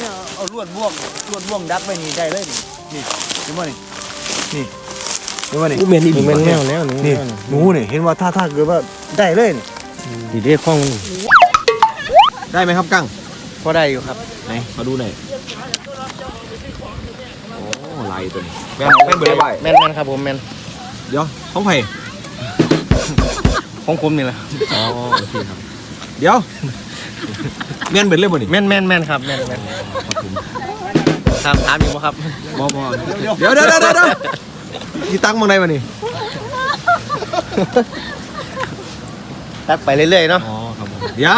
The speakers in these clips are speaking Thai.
ลวดบ่วงลวดบ่วงดักไว้นี่ได้เลยนี่นี่เห็นบ่นี่นี่เห็นบ่นี่กูเมนอีหลีแม่นแนวแล้วหนูนี่หนูนี่เห็นว่าถ้าถ้าเกิดว่าได้เลยนี่ดีเด้ข้องได้ไหมครับกั้งพอได้อยู่ครับไหนมาดูหน่อยโอ้ลายตัวนี้แม่นแม่นเบิดเลยบ่ายแม่นแม่นครับผมแม่นเดี๋ยวของไผ่ของผมนี่แหละอ๋อโอเคครับเดี๋ยว แม่นเบิดเลยบ่นี่แม่นแม่นแม่นครับแม่นแม่นครับถามอยู่บ่ครับบ่บ่เดี๋ยวเดี๋ยวเดี๋ยวเดี๋ยวเดี๋ยวที่ตั้งมองไหนมานี่ตักไปเรื่อยๆเนาะ อ๋อครับผมเดี๋ยว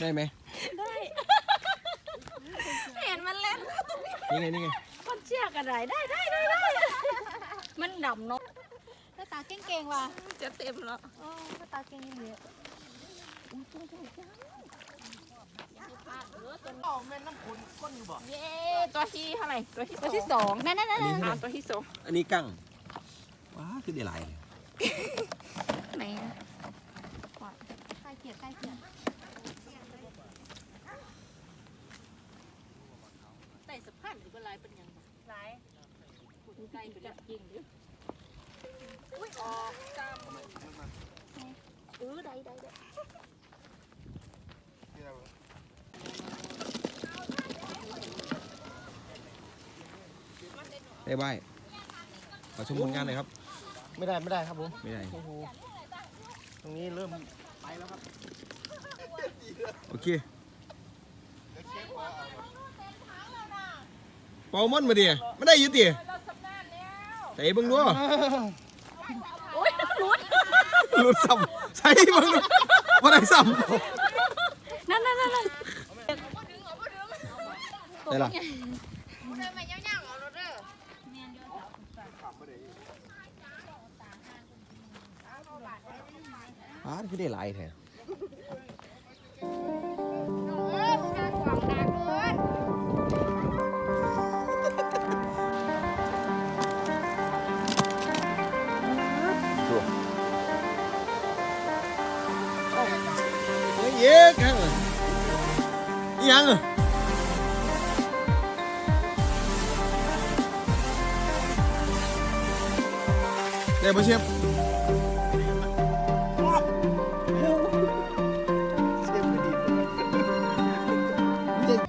ได้ไหมเห็นมันเล่นนี่ไงนี่ไงคนเชี่ยกันได้ได้ได้ได้ได้มันดำเนาะหน้าตาเก่งๆว่ะจะเต็มแล้วเออหน้าตาเก่งอย่างนี้เย้ตัวที่เท่าไหร่ตัวที่ตัวที่สองนั่นนั่นนั่นอ่าตัวที่สองอันนี้กั้งว้าคือได้หลายเลยไหนอะใกล้เกียดใกล้เกียด ใส่สะพานหรือว่าลายเป็นยังไงลายคุณไก่เป็นแบบจริงหรืออุ้ยออกจำ เออได้ได้ได้ได้ใบขอชมผลงานหน่อยครับ ไม่ได้ไม่ได้ครับผม ไม่ได้ โอ้โห ตรงนี้เริ่ม โอเค เป่ามันมาดิไม่ได้อยุติใส่เบิ่งดูโอ้ยรุดหลุดซ้ำใส่เบิ่งดูว่าได้ซ้นั่นนั่นนั่นนั่นำได้ละอ้าคือได้หลายแท้ ยังอะได้ปะเชฟ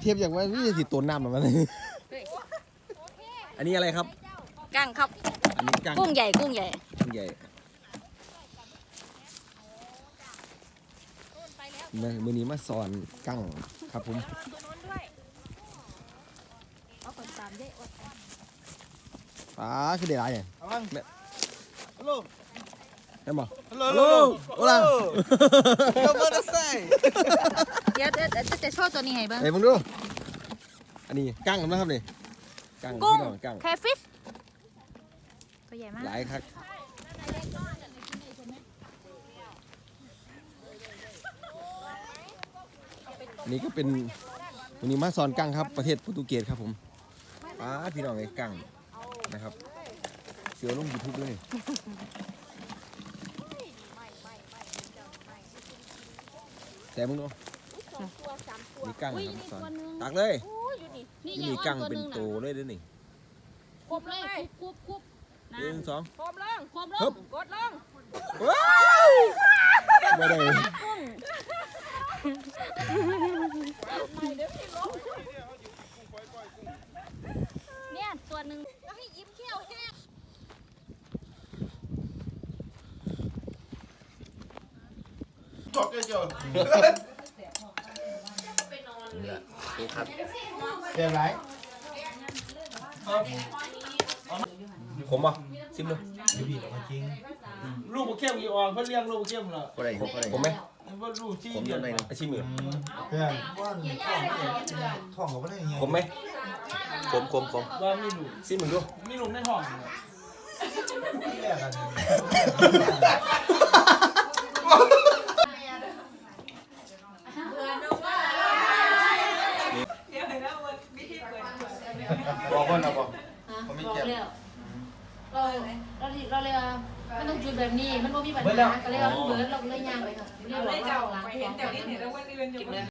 เทียบอย่างว่านี่สิตัวน้ำหรอมันอันนี้อะไรครับกั้งครับ อันนี้กั้งกุ้งใหญ่กุ้งใหญ่กุ้งใหญ่มามือนี้มาสอนกั้ง ครับผมเอาคนตามเยอะป้าคือได้ไรเนี่ยเอาบ้างฮัลโหลเห็นบ่ฮัลโหลฮัลโหลโอลาก็มาได้ใส่เดี๋ยวเดี๋ยวเดี๋ยวจะโชว์ตัวนี้ให้เบ้างเฮ้ยมึงดู อันนี้กั้งนะครับนี่กั้งกุ้งพี่น้องกั้งแคฟิชตัวใหญ่มากหลายครับ อันนี้ก็เป็นวันนี้มาสอนกั้งครับ ประเทศโปรตุเกสครับผมป้าพี่น้องไอ้กั้งนะครับ เสือลงยูทูบเลยแต่มึงดูมีกั้งครับมาสอนตักเลยนี่นี่มีกั้งเป็นโตเลยเด้วยนี่ควบเลยควบควบหนึ่งสองโคมลงควบลฮึงบกดลงว้าวไม่ได้ เนี่ยตัวหนึ่งแล้วให้ยิ้มเขี้ยวแห้งเดี๋ยวไรคผมป่ะซิมดูลูกบ่เข้มอีออกเพิ่นเลี้ยงลูกบ่เข้มเหรออะไรผมอะไรผมไหม ว่าลูกที่ผมเดืโดอนนไหอะไรนนะไอชิมมือเพื่อนว่าท้องเขาไม่ได้ยังไงผมไหมผมผมผมว่ามีลูกซิมมึงดูมีลูกในห้องเหรอแยกกันบอกคนนะบอกบอกแล้วเราเราเราเลยว่า มันต้องจุดแบบนี้ มันบ่มีปัญหาก็เลยว่ามันเบิดเราก็เลยย่างไปค่ะเรียกว่าเราหลังของ